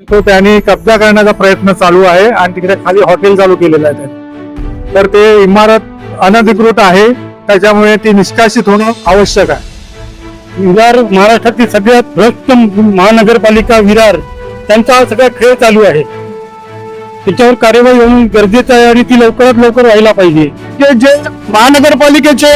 तो त्यांनी कब्जा करण्याचा प्रयत्न चालू आहे आणि तिकडे खाली हॉटेल चालू केलेलं आहे त्यांनी. तर ते इमारत अनधिकृत आहे त्याच्यामुळे ती निष्कासित होणं आवश्यक आहे. विरार महाराष्ट्रातील सगळ्यात भ्रष्ट महानगरपालिका विरार त्यांचा हा सगळा खेळ चालू आहे. त्याच्यावर कार्यवाही होणं गरजेचं आहे आणि ती लवकरात लवकर व्हायला पाहिजे. जे जे महानगरपालिकेचे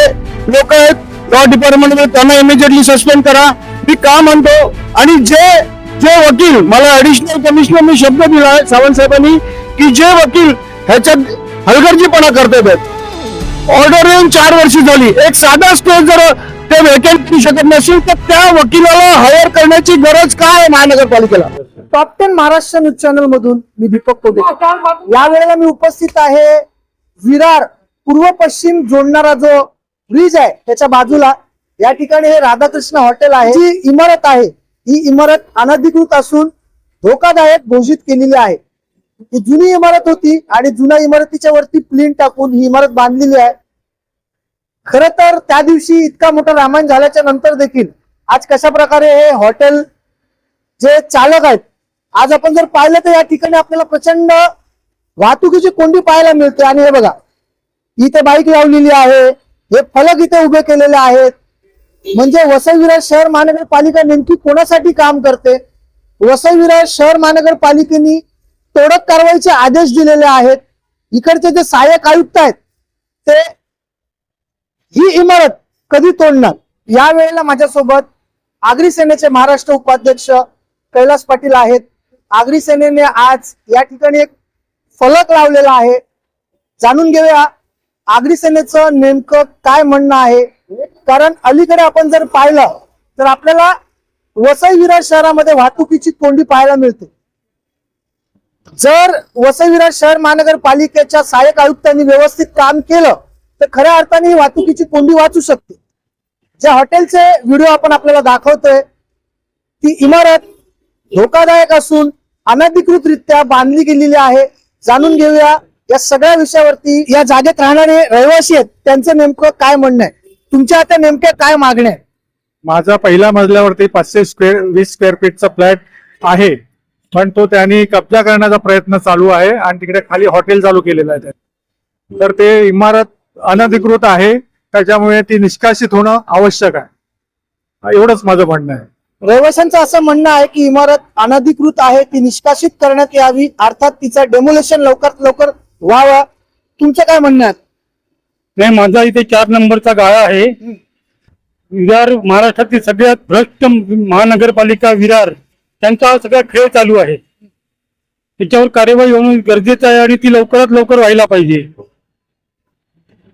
लोक आहेत लॉ डिपार्टमेंट त्यांना इमिजिएटली सस्पेंड करा. मी का म्हणतो? आणि जे जे वकील. मला ऍडिशनल मी शब्द दिला आहे सावंत साहेबांनी की जे वकील ह्याच्यात हलगर्जीपणा करतात ऑर्डर येऊन चार वर्ष झाली. एक साधा स्पेस जर ते वेकेंट करू शकत नसेल तर त्या वकिलाला हायर करण्याची गरज काय महानगरपालिकेला? Top ten Maharashtra news channel मधून मी दीपक कोटे. यावेळेला मी उपस्थित आहे. विरार पूर्व पश्चिम जोडणारा जो ब्रिज आहे त्याच्या बाजूला. या ठिकाणी हे राधाकृष्ण हॉटेल आहे. जी इमारत आहे ही इमारत अनधिकृत असून धोकादायक घोषित केलेली आहे. ही जुनी इमारत होती आणि जुन्या इमारतीच्या वरती प्लिन टाकून ही इमारत बांधलेली आहे. खर तर त्या दिवशी इतका मोठा रामायण झाल्याच्यानंतर देखील आज कशा प्रकारे हे हॉटेल जे चालक आहेत आज आपण जर पाहिलं तर या ठिकाणी आपल्याला प्रचंड वाहतुकीची कोंडी पाहायला मिळते. आणि हे बघा इथे बाईक लावलेली आहे हे फलक इथे उभे केलेले आहेत. म्हणजे वसई विरार शहर महानगरपालिका नेमकी कोणासाठी काम करते? वसई विरार शहर महानगरपालिकेने तोडक कारवाईचे आदेश दिलेले आहेत. इकडचे जे सहाय्यक आयुक्त आहेत ते ही इमारत कधी तोडणार? या वेळेला माझ्यासोबत आगरी सेनेचे महाराष्ट्र उपाध्यक्ष कैलास पाटील आहेत. आगरी सेनेने आज या ठिकाणी एक फलक लावलेला आहे. जाणून घेऊया आगरी सेनेचं नेमकं काय म्हणणं आहे. कारण अलीकडे आपण जर पाहिलं तर आपल्याला वसई विरार शहरामध्ये वाहतुकीची कोंडी पाहायला मिळते. जर वसई विरार शहर महानगरपालिकेच्या सहाय्यक आयुक्तांनी व्यवस्थित काम केलं तर खऱ्या अर्थाने ही वाहतुकीची कोंडी वाचू शकते. ज्या हॉटेलचे व्हिडिओ आपण आपल्याला दाखवतोय ती इमारत धोकादायक असून अनधिकृतरित्या बांधली गेलेली आहे. जाणून घेऊया या सगळ्या विषयावरती या जागेत राहणारे रहिवासी आहेत त्यांचं नेमकं काय म्हणणं आहे? तुमच्या आता नेमक्या काय मागण्या आहे माझा पहिल्या मजल्यावरती पाचशे स्क्वेअर वीस स्क्वेअर फीटचा फ्लॅट आहे. पण तो त्यांनी कब्जा करण्याचा प्रयत्न चालू आहे आणि तिकडे खाली हॉटेल चालू केलेलं आहे त्यांनी. तर ते इमारत अनधिकृत आहे. त्याच्यामुळे ती निष्कासित होणं आवश्यक आहे. एवढंच माझं म्हणणं आहे. रहिवाशांचं असं म्हणणं आहे की इमारत अनधिकृत आहे ती निष्कासित करण्यात यावी अर्थात तिचं डेमोलेशन लवकरात लवकर व्हावं. तुमचं काय म्हणणं आहे? नाही माझा इथे चार नंबरचा गाळा आहे. विरार महाराष्ट्रातील सगळ्यात भ्रष्ट महानगरपालिका विरार त्यांचा हा सगळा खेळ चालू आहे. त्याच्यावर कार्यवाही होणं गरजेचं आहे आणि ती लवकरात लवकर व्हायला पाहिजे.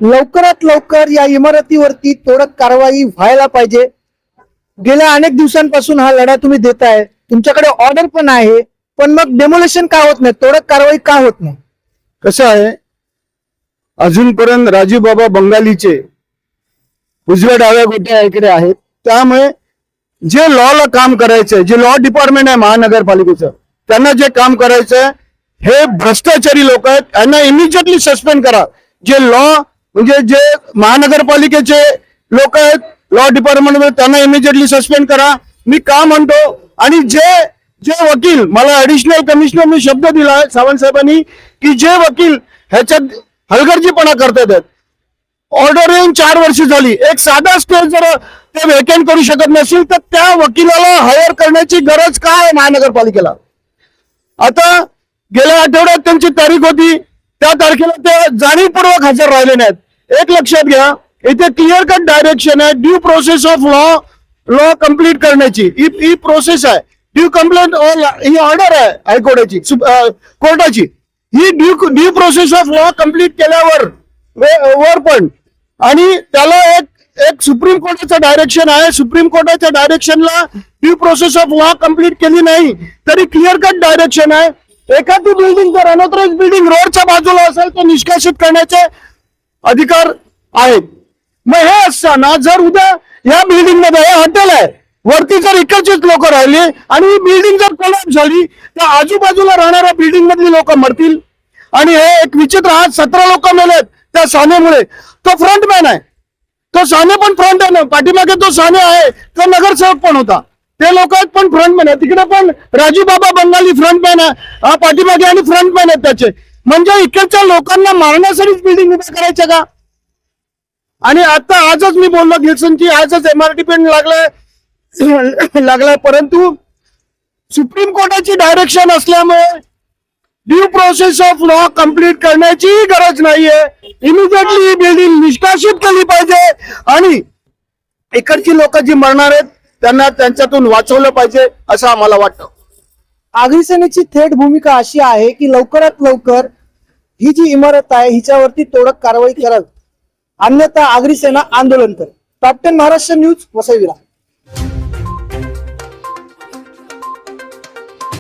लवकरात लवकर या इमारतीवरती तोडक कारवाई व्हायला पाहिजे. गेल्या अनेक दिवसांपासून हा लढा तुम्ही देताय. तुमच्याकडे ऑर्डर पण आहे पण मग डेमोलेशन का होत नाही? तोडक कारवाई का होत नाही? कसं आहे अजूनपर्यंत राजीव बाबा बंगालीचे उजव्या डाव्या गोट्या इकडे आहेत. त्यामुळे जे लॉला काम करायचंय जे लॉ डिपार्टमेंट आहे महानगरपालिकेचं त्यांना जे काम करायचंय हे भ्रष्टाचारी लोक आहेत. यांना इमिजिएटली सस्पेंड करा. जे लॉ म्हणजे जे महानगरपालिकेचे लोक आहेत लॉ डिपार्टमेंटमध्ये त्यांना इमिजिएटली सस्पेंड करा. मी का म्हणतो? आणि जे जे वकील मला ऍडिशनल कमिशनर मी शब्द दिला आहे सावंत साहेबांनी की जे वकील ह्याच्यात हलगर्जीपणा करतात ऑर्डर येऊन चार वर्ष झाली. एक साधा स्टेज जर ते वेकेंट करू शकत नसेल तर त्या वकिलाला हायर करण्याची गरज काय आहे महानगरपालिकेला? आता गेल्या आठवड्यात त्यांची तारीख होती. त्या तारखेला ते जाणीवपूर्वक हजर राहिले नाहीत. एक लक्षात घ्या इथे क्लिअर कट डायरेक्शन आहे. Due process of law law complete करण्याची. ही प्रोसेस आहे. ड्यू कम्प्लेंट ही ऑर्डर आहे हायकोर्टाची कोर्टाची. ही due due process of law complete केल्यावर वर पण. आणि त्याला एक एक सुप्रीम कोर्टाचं डायरेक्शन आहे. सुप्रीम कोर्टाच्या डायरेक्शनला due process of law complete केली नाही तरी क्लिअर कट डायरेक्शन आहे. एखादी बिल्डिंग जर अनऑथराइज बिल्डिंग रोडच्या बाजूला असेल तर निष्कासित करण्याचे अधिकार आहेत. मग हे असताना जर उद्या या बिल्डिंगमध्ये हे हॉटेल आहे वरती जर इकडचीच लोक राहिली आणि ही बिल्डिंग जर कोलॅप झाली तर आजूबाजूला राहणाऱ्या बिल्डिंग मधली लोक मरतील. आणि हे एक विचित्र आज सतरा लोक मेलेत त्या सानेमुळे. तो फ्रंटमॅन आहे. तो साने पण फ्रंट आहे ना. पाठीमागे तो साने आहे. तो नगरसेवक पण होता. ते लोक आहेत पण फ्रंटमॅन आहे. तिकडे पण राजू बाबा बंगाली फ्रंटमॅन आहे. हा पाठीमागे आणि फ्रंटमॅन आहेत त्याचे. म्हणजे इकडच्या लोकांना मारण्यासाठीच बिल्डिंग उभ्या करायच्या का? आणि आता आजच मी बोललो गिल्सनची आजच एम आर टी लागलाय. लागलाय. परंतु सुप्रीम कोर्टाची डायरेक्शन असल्यामुळे due process of law complete करण्याची गरज नाहीये. इमिजिएटली ही बिल्डिंग निष्कासित केली पाहिजे. आणि इकडची लोक जी मरणार आहेत त्यांना त्यांच्यातून वाचवलं पाहिजे असं आम्हाला वाटतं. अग्निसेनेची सेनेची थेट भूमिका अशी आहे की लवकरात लवकर ही जी इमारत आहे हिच्यावरती तोडक कारवाई करावी अन्यथा अग्निसेना आंदोलन करेल. Captain Maharashtra news Vasai